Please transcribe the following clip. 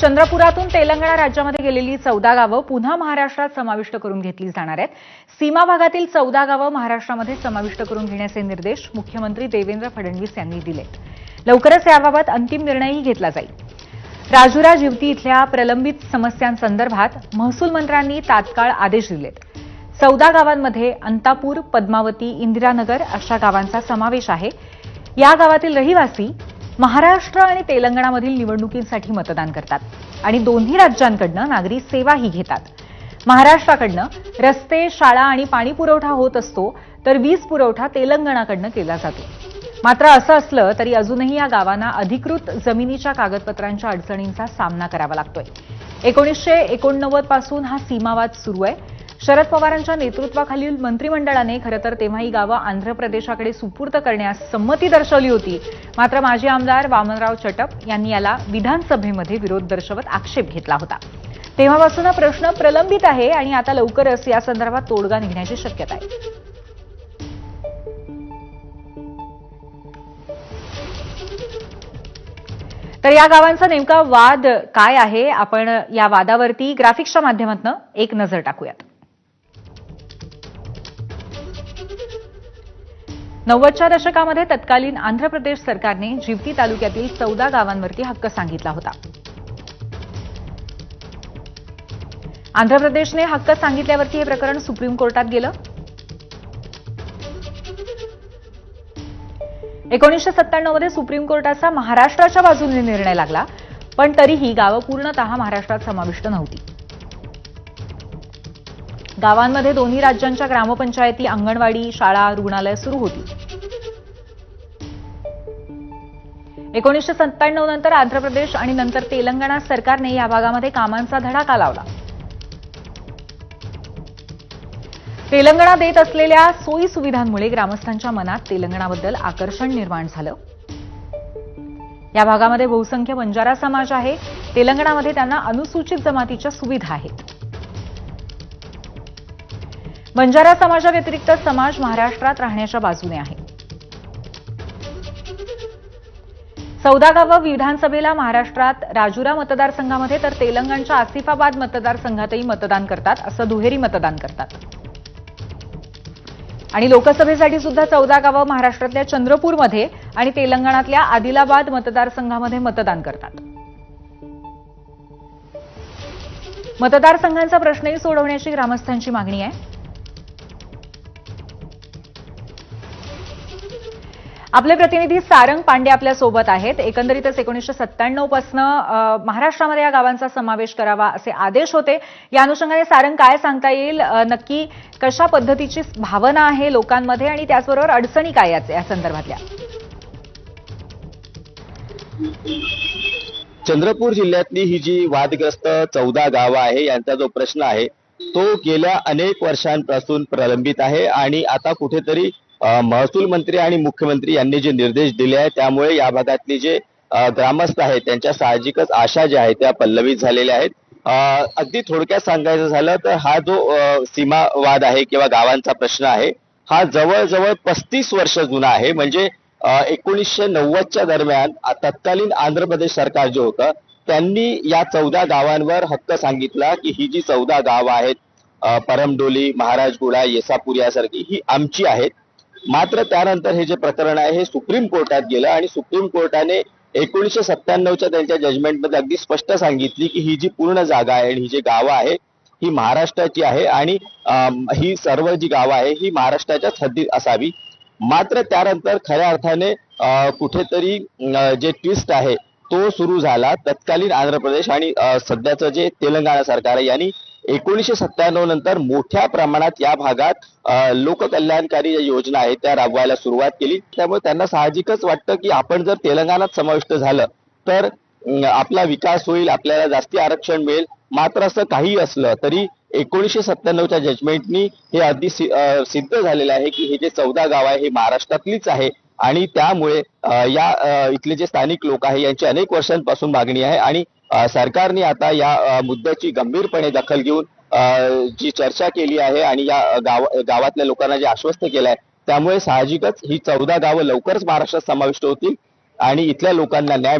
चंद्रपुरातून तेलंगणा राज्यामध्ये गेलेली चौदा गावं पुन्हा महाराष्ट्रात समाविष्ट करून घेतली जाणार आहेत. सीमा भागातील चौदा गावं महाराष्ट्रामध्ये समाविष्ट करून घेण्याचे निर्देश मुख्यमंत्री देवेंद्र फडणवीस यांनी दिलेत लवकरच याबाबत अंतिम निर्णयही घेतला जाईल. राजुरा जिवती इथल्या प्रलंबित समस्यांसंदर्भात महसूल मंत्र्यांनी तात्काळ आदेश दिलेत. चौदा गावांमध्ये अंतापूर पद्मावती इंदिरानगर अशा गावांचा समावेश आहे. या गावातील रहिवासी महाराष्ट्र आणि तेलंगणामधील निवडणुकींसाठी मतदान करतात आणि दोन्ही राज्यांकडनं नागरी सेवाही घेतात. महाराष्ट्राकडनं रस्ते शाळा आणि पाणी पुरवठा होत असतो तर वीज पुरवठा तेलंगणाकडनं केला जातो. मात्र असं असलं तरी अजूनही या गावांना अधिकृत जमिनीच्या कागदपत्रांच्या अडचणींचा सामना करावा लागतोय. एकोणीसशे एकोणनव्वदपासून हा सीमावाद सुरू आहे. शरद पवारांच्या नेतृत्वाखालील मंत्रिमंडळाने खरं तर तेव्हा ही गावं आंध्र प्रदेशाकडे सुपूर्द करण्यास संमती दर्शवली होती. मात्र माजी आमदार वामनराव चटप यांनी याला विधानसभेमध्ये विरोध दर्शवत आक्षेप घेतला होता. तेव्हापासून हा प्रश्न प्रलंबित आहे आणि आता लवकरच या संदर्भात तोडगा निघण्याची शक्यता आहे. तर या गावांचा नेमका वाद काय आहे? आपण या वादावरती ग्राफिक्सच्या माध्यमातून एक नजर टाकूयात. नव्वदच्या दशकामध्ये तत्कालीन आंध्र प्रदेश सरकारने जिवती तालुक्यातील चौदा गावांवरती हक्क सांगितला होता. आंध्र प्रदेशने हक्क सांगितल्यावरती हे प्रकरण सुप्रीम कोर्टात गेलं. एकोणीसशे सत्त्याण्णवमध्ये सुप्रीम कोर्टाचा महाराष्ट्राच्या बाजूने निर्णय लागला पण तरीही गावं पूर्णतः महाराष्ट्रात समाविष्ट नव्हती. गावांमध्ये दोन्ही राज्यांच्या ग्रामपंचायती अंगणवाडी शाळा रुग्णालय सुरू होती. एकोणीसशे सत्त्याण्णव नंतर आंध्र प्रदेश आणि नंतर तेलंगणा सरकारने या भागामध्ये कामांचा धडाका लावला. तेलंगणा देत असलेल्या सोयी सुविधांमुळे ग्रामस्थांच्या मनात तेलंगणाबद्दल आकर्षण निर्माण झालं. या भागामध्ये बहुसंख्य बंजारा समाज आहे. तेलंगणामध्ये त्यांना अनुसूचित जमातीच्या सुविधा आहेत. बंजारा समाजाव्यतिरिक्त समाज महाराष्ट्रात राहण्याच्या बाजूने आहे. चौदा गावं विधानसभेला महाराष्ट्रात राजुरा मतदारसंघामध्ये तर तेलंगणच्या आसिफाबाद मतदारसंघातही मतदान करतात असं दुहेरी मतदान करतात. आणि लोकसभेसाठी सुद्धा चौदा गावं महाराष्ट्रातल्या चंद्रपूरमध्ये आणि तेलंगणातल्या आदिलाबाद मतदारसंघामध्ये मतदान करतात. मतदारसंघांचा प्रश्नही सोडवण्याची ग्रामस्थांची मागणी आहे. आपले प्रतिनिधी सारंग पांडे आपल्यासोबत आहेत. एकंदरीतच एकोणीसशे सत्त्याण्णवपासून महाराष्ट्रामध्ये या गावांचा समावेश करावा असे आदेश होते. या अनुषंगाने सारंग काय सांगता येईल? नक्की कशा पद्धतीची भावना आहे लोकांमध्ये आणि त्याचबरोबर अडचणी काय याच- या संदर्भातल्या? चंद्रपूर जिल्ह्यातली ही जी वादग्रस्त चौदा गावं आहे यांचा जो प्रश्न आहे तो गेल्या अनेक वर्षांपासून प्रलंबित आहे आणि आता कुठेतरी महसूल मंत्री आणि मुख्यमंत्री यांनी जे निर्देश दिले आहेत त्यामुळे या भागातली जे ग्रामस्थ आहेत त्यांच्या साहजिकच आशा ज्या आहेत त्या पल्लवित झालेल्या आहेत. अगदी थोडक्यात सांगायचं झालं तर हा जो सीमावाद आहे किंवा गावांचा प्रश्न आहे हा जवळजवळ पस्तीस वर्ष जुना आहे. म्हणजे एकोणीसशे नव्वदच्या दरम्यान तत्कालीन आंध्र प्रदेश सरकार जे होतं त्यांनी या चौदा गावांवर हक्क सांगितला की ही जी चौदा गावं आहेत परमडोली महाराजगुडा येसापूर यासारखी ही आमची आहेत. मात्र त्यानंतर हे जे प्रकरण आहे हे सुप्रीम कोर्टात गेलं आणि सुप्रीम कोर्टाने एकोणीसशे सत्त्याण्णवच्या त्यांच्या जजमेंटमध्ये अगदी स्पष्ट सांगितली की ही जी पूर्ण जागा आहे आणि ही जी गावं आहे ही महाराष्ट्राची आहे आणि ही सर्व जी गावं आहे ही महाराष्ट्राच्या हद्दीत असावी. मात्र त्यानंतर खऱ्या अर्थाने कुठेतरी जे ट्विस्ट आहे तो सुरू झाला तत्कालीन आंध्र प्रदेश आणि सध्याचं जे तेलंगणा सरकार आहे यांनी एकोणीसशे सत्त्याण्णव नंतर मोठ्या प्रमाणात या भागात लोककल्याणकारी योजना आहेत त्या राबवायला सुरुवात केली. त्यामुळे त्यांना साहजिकच वाटतं की आपण जर तेलंगणात समाविष्ट झालं तर आपला विकास होईल आपल्याला जास्ती आरक्षण मिळेल. मात्र असं काही असलं तरी एकोणीसशे सत्त्याण्णवच्या जजमेंटनी हे अगदी सि- सिद्ध झालेलं आहे की हे जे चौदा गाव आहे हे महाराष्ट्रातलीच आहे. आणि त्यामुळे या इथले जे स्थानिक लोक आहे यांची अनेक वर्षांपासून मागणी आहे आणि सरकारने आता या मुद्द्याची गंभीरपणे दखल घेऊन अं, जी चर्चा केली आहे आणि या गाव गावातल्या लोकांना जे आश्वस्त केलं आहे त्यामुळे साहजिकच ही चौदा गावं लवकरच महाराष्ट्रात समाविष्ट होतील आणि इथल्या लोकांना न्याय